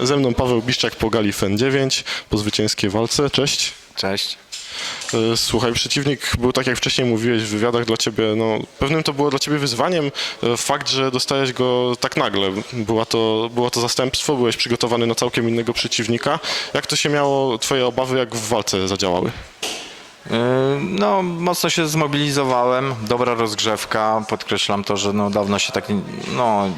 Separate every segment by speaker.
Speaker 1: Ze mną Paweł Biszczak po gali FEN 9, po zwycięskiej walce. Cześć.
Speaker 2: Cześć.
Speaker 1: E, Słuchaj, przeciwnik był tak jak wcześniej mówiłeś w wywiadach dla ciebie, no pewnym to było dla ciebie wyzwaniem e, fakt, że dostałeś go tak nagle. Była to, było to zastępstwo, byłeś przygotowany na całkiem innego przeciwnika. Jak to się miało, twoje obawy jak w walce zadziałały?
Speaker 2: Yy, No, mocno się zmobilizowałem. Dobra rozgrzewka. Podkreślam to, że no, dawno się tak nie- no,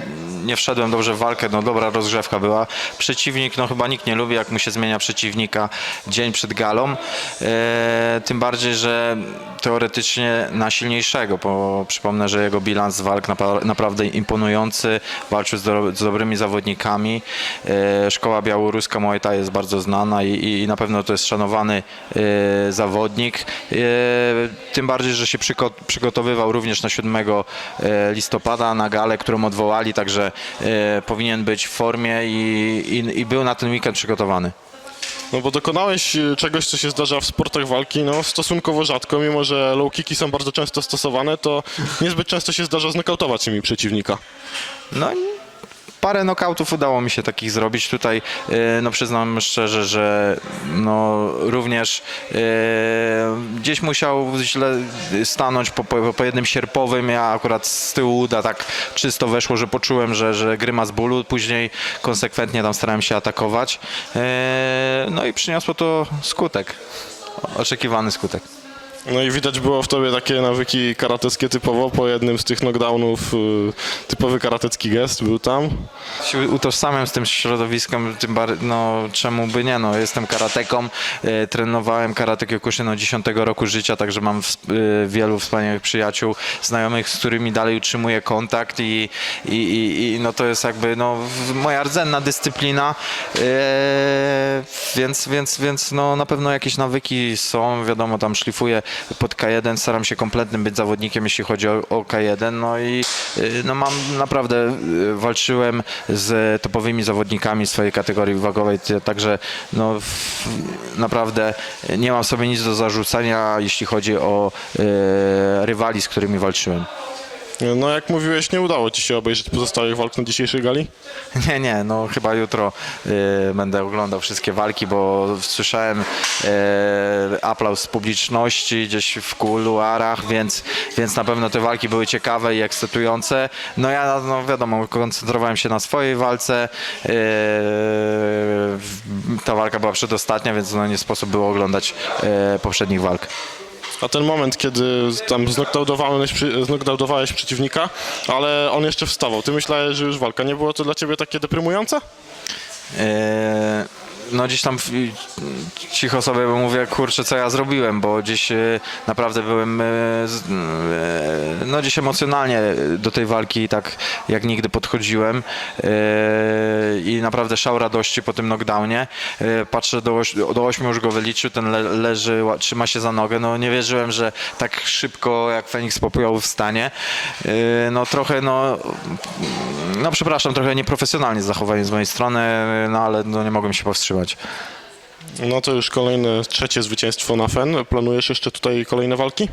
Speaker 2: nie wszedłem dobrze w walkę. No, dobra rozgrzewka była. Przeciwnik, no chyba nikt nie lubi, jak mu się zmienia przeciwnika dzień przed galą. Yy, tym bardziej, że teoretycznie na silniejszego, bo przypomnę, że jego bilans walk naprawdę imponujący. Walczył z, do, z dobrymi zawodnikami. Yy, Szkoła białoruska Muay Thai jest bardzo znana i, i, i na pewno to jest szanowany yy, zawodnik. Yy, Tym bardziej, że się przygotowywał również na 7 yy, listopada na galę, którą odwołali, także yy, powinien być w formie i, i, i był na ten weekend przygotowany.
Speaker 1: No bo dokonałeś e, czegoś, co się zdarza w sportach walki, no stosunkowo rzadko, mimo że low kicki są bardzo często stosowane, to niezbyt często się zdarza znokautować nimi przeciwnika.
Speaker 2: No, parę nokautów udało mi się takich zrobić. Tutaj, e, no przyznam szczerze, że no, również e, gdzieś musiał źle stanąć po, po, po jednym sierpowym. Ja akurat z tyłu uda tak czysto weszło, że poczułem, że, że grymas bólu. Później konsekwentnie tam starałem się atakować. E, No i przyniosło to skutek. Oczekiwany skutek.
Speaker 1: No i widać było w tobie takie nawyki karateckie typowo, po jednym z tych knockdownów y, typowy karatecki gest był tam.
Speaker 2: się utożsamiam z tym środowiskiem, tym bar- no czemu by nie, no jestem karateką, e, trenowałem karate Kyokushin od 10 roku życia, także mam e, wielu wspaniałych przyjaciół, znajomych, z którymi dalej utrzymuję kontakt i, i, i, i no to jest jakby no w- moja rdzenna dyscyplina, e, więc, więc, więc no na pewno jakieś nawyki są, wiadomo tam szlifuję pod K1, staram się kompletnym być zawodnikiem, jeśli chodzi o, o K1, no i y, no mam naprawdę y, walczyłem z topowymi zawodnikami swojej kategorii wagowej, także no naprawdę nie mam sobie nic do zarzucania, jeśli chodzi o y, rywali, z którymi walczyłem.
Speaker 1: No jak mówiłeś, nie udało ci się obejrzeć pozostałych walk na dzisiejszej gali?
Speaker 2: Nie, nie, no chyba jutro y, będę oglądał wszystkie walki, bo słyszałem y, aplauz z publiczności gdzieś w kuluarach, więc, więc na pewno te walki były ciekawe i ekscytujące. No ja, no wiadomo, koncentrowałem się na swojej walce. Y, ta walka była przedostatnia, więc no nie sposób było oglądać y, poprzednich walk.
Speaker 1: A ten moment, kiedy tam znokdautowałeś przeciwnika, ale on jeszcze wstawał, ty myślałeś, że już walka, nie było to dla ciebie takie deprymujące?
Speaker 2: E, No gdzieś tam w- cicho sobie mówię, kurczę, co ja zrobiłem, bo gdzieś e, naprawdę byłem e, e, no gdzieś emocjonalnie do tej walki tak jak nigdy podchodziłem i naprawdę szał radości po tym knockdownie. Patrzę do, do już go wyliczył, ten le, leży, trzyma się za nogę, no nie wierzyłem, że tak szybko jak Feniks Popioł wstanie. E, No trochę no no przepraszam, trochę nieprofesjonalnie zachowanie z mojej strony, no ale no, nie mogłem się powstrzymać.
Speaker 1: No to już kolejne, trzecie zwycięstwo na FEN. Planujesz jeszcze tutaj kolejne walki?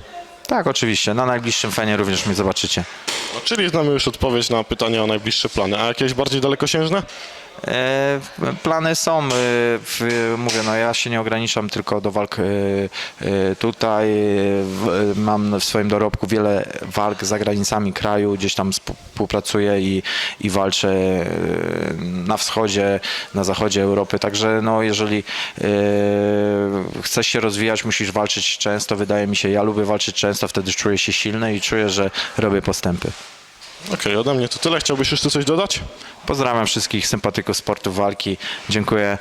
Speaker 2: Tak, oczywiście, na najbliższym fenie również mnie zobaczycie.
Speaker 1: No, czyli znamy już odpowiedź na pytanie o najbliższe plany. A jakieś bardziej dalekosiężne?
Speaker 2: E, plany są, e, mówię, no ja się nie ograniczam tylko do walk e, tutaj. Mam w swoim dorobku wiele walk za granicami kraju, gdzieś tam sp- współpracuję i, i walczę na wschodzie, na zachodzie Europy. Także no, jeżeli chcesz się rozwijać, musisz walczyć często. Wydaje mi się, ja lubię walczyć często, wtedy czuję się silny i czuję, że robię postępy.
Speaker 1: Okej, ode mnie to tyle. Chciałbyś jeszcze coś dodać?
Speaker 2: Pozdrawiam wszystkich sympatyków sportu walki. Dziękuję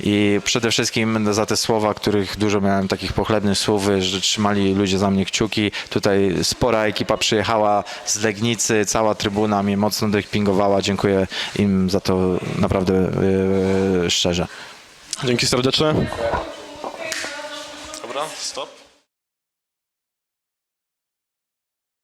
Speaker 2: i przede wszystkim za te słowa, których dużo miałem takich pochlebnych słów, że trzymali ludzie za mnie kciuki. Tutaj spora ekipa przyjechała z Legnicy, cała trybuna mnie mocno dopingowała. Dziękuję im za to naprawdę yy, szczerze.
Speaker 1: Dzięki serdeczne. Dobra, stop.